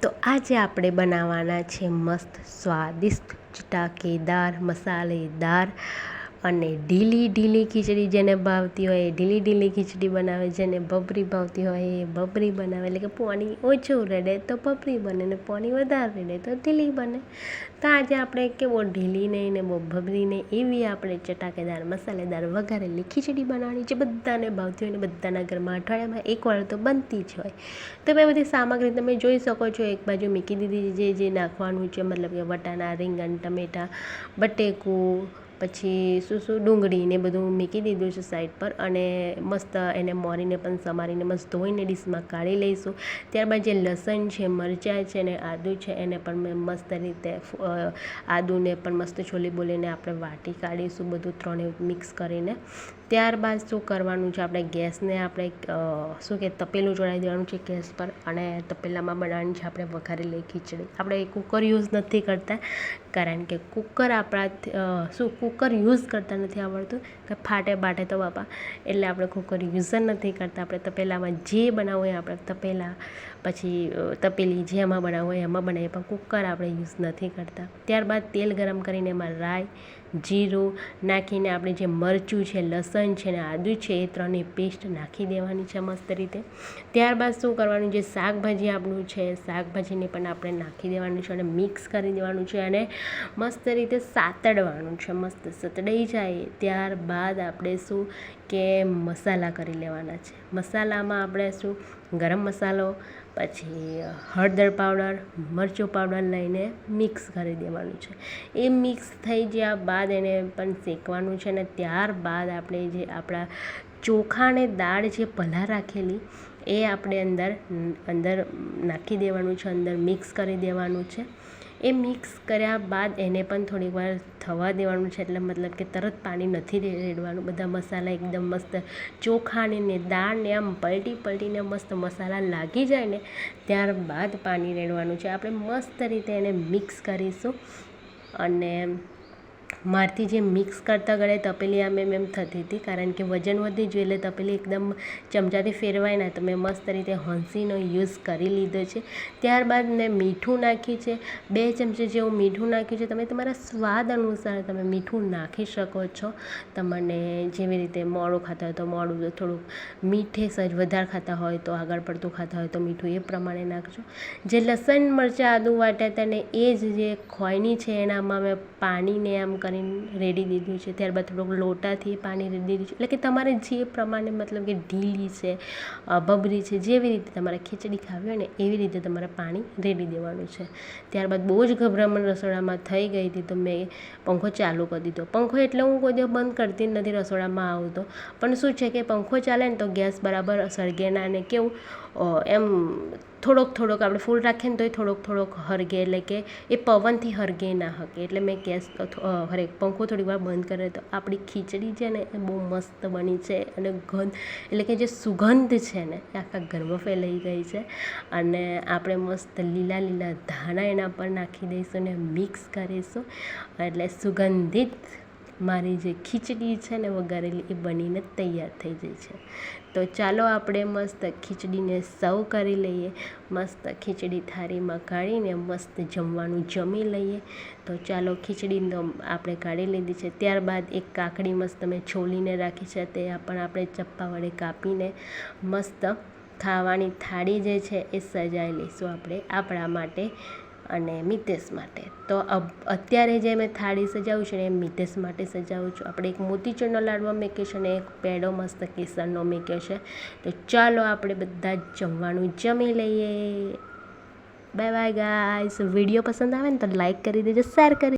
તો આજે આપણે બનાવવાના છે મસ્ત સ્વાદિષ્ટ ચટાકેદાર મસાલેદાર અને ઢીલી ઢીલી ખીચડી જેને ભાવતી હોય, એ ઢીલી ઢીલી ખીચડી બનાવે, જેને બબરી ભાવતી હોય, એ બબરી બનાવે. એટલે કે પાણી ઓછું રેડે તો બબરી બને ને પાણી વધારે રેડે તો ઢીલી બને. તો આજે આપણે કેવો ઢીલી નહીં ને બહુ ભબરી નહીં એવી આપણે ચટાકેદાર, મસાલેદાર વઘારેલી ખીચડી બનાવવાની જે બધાને ભાવતી હોય ને બધાના ઘરમાં અઠવાડિયામાં એકવાર તો બનતી જ હોય. તો મેં બધી સામગ્રી તમે જોઈ શકો છો, એક બાજુ મૂકી દીધી જે જે નાખવાનું છે, મતલબ કે વટાણા, રીંગણ, ટમેટાં, બટેકું પછી શું શું ડુંગળી ને બધું મૂકી દીધું છે સાઈડ પર અને મસ્ત એને મોરીને પણ સમારીને મસ્ત ધોઈને ડીશમાં કાઢી લઈશું. ત્યારબાદ જે લસણ છે, મરચાં છે ને આદું છે એને પણ મેં મસ્ત રીતે આદુને પણ મસ્ત છોલી બોલીને આપણે વાટી કાઢીશું બધું ત્રણે મિક્સ કરીને. ત્યારબાદ શું કરવાનું છે? આપણે ગેસને આપણે શું કે, તપેલું ચડાવી દેવાનું છે ગેસ પર અને તપેલામાં બનાવવાની છે આપણે વઘારેલી ખીચડી. આપણે કુકર યુઝ નથી કરતા, કારણ કે કુકર આપણા શું કુકર યુઝ કરતા નથી આવડતું કે ફાટે બાટે તો બાપા. એટલે આપણે કુકર યુઝ જ નથી કરતા. આપણે તપેલામાં જે બનાવવું હોય આપણે તપેલા, પછી તપેલી જેમાં બનાવવું હોય એમાં બનાવીએ, પણ કુકર આપણે યુઝ નથી કરતા. ત્યારબાદ તેલ ગરમ કરીને એમાં રાઈ જીરું નાખીને આપણે જે મરચું છે, લસણ છે ને આદું છે, એ ત્રણની પેસ્ટ નાખી દેવાની છે મસ્ત રીતે. ત્યારબાદ શું કરવાનું જે શાકભાજી આપણું છે, શાકભાજીને પણ આપણે નાખી દેવાનું છે અને મિક્સ કરી દેવાનું છે અને મસ્ત રીતે સાતડવાનું છે, મસ્ત સતડાઈ જાય. ત્યારબાદ આપણે શું કે મસાલા કરી લેવાના છે. મસાલામાં આપણે શું, ગરમ મસાલો પછી હળદર પાવડર, મરચું પાવડર લઈને મિક્સ કરી દેવાનું છે. એ મિક્સ થઈ ગયા બાદ એને પણ શેકવાનું છે અને ત્યારબાદ આપણે જે આપણા ચોખા અને દાળ જે પલાળ રાખેલી, એ આપણે અંદર અંદર નાખી દેવાનું છે, અંદર મિક્સ કરી દેવાનું છે. એ મિક્સ કર્યા બાદ એને પણ થોડીક વાર થવા દેવાનું છે, એટલે મતલબ કે તરત પાણી નથી રેડવાનું. બધા મસાલા એકદમ મસ્ત ચોખાને ને દાળને આમ પલટી પલટીને મસ્ત મસાલા લાગી જાય ને, ત્યારબાદ પાણી રેડવાનું છે. આપણે મસ્ત રીતે એને મિક્સ કરીશું અને મારથી જે મિક્સ કરતા ગળે તપેલી આમ એમ એમ થતી હતી, કારણ કે વજન વધી ગયું એટલે તપેલી એકદમ ચમચાથી ફેરવાય ના તો મેં મસ્ત રીતે હંસીનો યુઝ કરી લીધો છે. ત્યારબાદ મેં મીઠું નાખ્યું છે. બે ચમચી જેવું મીઠું નાખ્યું છે. તમે તમારા સ્વાદ અનુસાર તમે મીઠું નાખી શકો છો. તમને જેવી રીતે મોડું ખાતા હોય તો મોડું, થોડુંક મીઠે સજ વધારે ખાતા હોય તો આગળ પડતું ખાતા હોય તો મીઠું એ પ્રમાણે નાખજો. જે લસણ મરચાં આદું વાટ્યા હતા ને એ જ જે ખોયની છે એનામાં મેં પાણીને આમ કરીને રેડી દીધું છે. ત્યારબાદ થોડુંક લોટાથી પાણી રેડી દીધું છે. એટલે કે તમારે જે પ્રમાણે મતલબ કે ઢીલી છે બબરી છે, જેવી રીતે તમારે ખીચડી ખાવી હોય ને એવી રીતે તમારે પાણી રેડી દેવાનું છે. ત્યારબાદ બહુ જ ગભરામણ રસોડામાં થઈ ગઈ હતી તો મેં પંખો ચાલુ કરી દીધો. પંખો એટલે હું કોઈ દિવસ બંધ કરતી નથી રસોડામાં આવતો. પણ શું છે કે પંખો ચાલે ને તો ગેસ બરાબર સળગે ના ને કેવું એમ થોડોક થોડોક આપણે ફૂલ રાખીએ ને તોય થોડોક થોડોક હરગે એટલે કે એ પવનથી હરગે ના હકે. એટલે મેં ગેસ હરેક પંખો થોડીક વાર બંધ કરે તો આપણી ખીચડી છે ને એ બહુ મસ્ત બની છે અને ગંધ, એટલે કે જે સુગંધ છે ને એ આખા ઘરમાં ફેલાઈ ગઈ છે. અને આપણે મસ્ત લીલા લીલા ધાણા એના પર નાખી દઈશું ને મિક્સ કરીશું. એટલે સુગંધિત મારી જે ખીચડી છે ને વઘારેલી એ બનીને તૈયાર થઈ જાય છે. તો ચાલો આપણે મસ્ત ખીચડીને સર્વ કરી લઈએ. મસ્ત ખીચડી થાળીમાં કાઢીને મસ્ત જમવાનું જમી લઈએ. તો ચાલો ખીચડી આપણે કાઢી લીધી છે. ત્યારબાદ એક કાકડી મસ્ત મેં છોલીને રાખી છે. તે પણ આપણે ચપ્પા વડે કાપીને મસ્ત ખાવાની થાળી જે છે એ સજાઈ લઈશું આપણે આપણા માટે. અને મિતેશ માટે. તો અત્યારે જે મેં થાળી સજાવું છું ને એ મિતેશ માટે સજાવું છું. આપણે એક મોતીચૂરનો લાડવા મેક્યો છે અને એક પેડો મસ્ત કેસરનો મેક્યો છે તો ચાલો આપણે બધા જમવાનું જમી લઈએ. Bye bye guys. વીડિયો પસંદ આવે ને તો લાઈક કરી દેજો, શેર કરી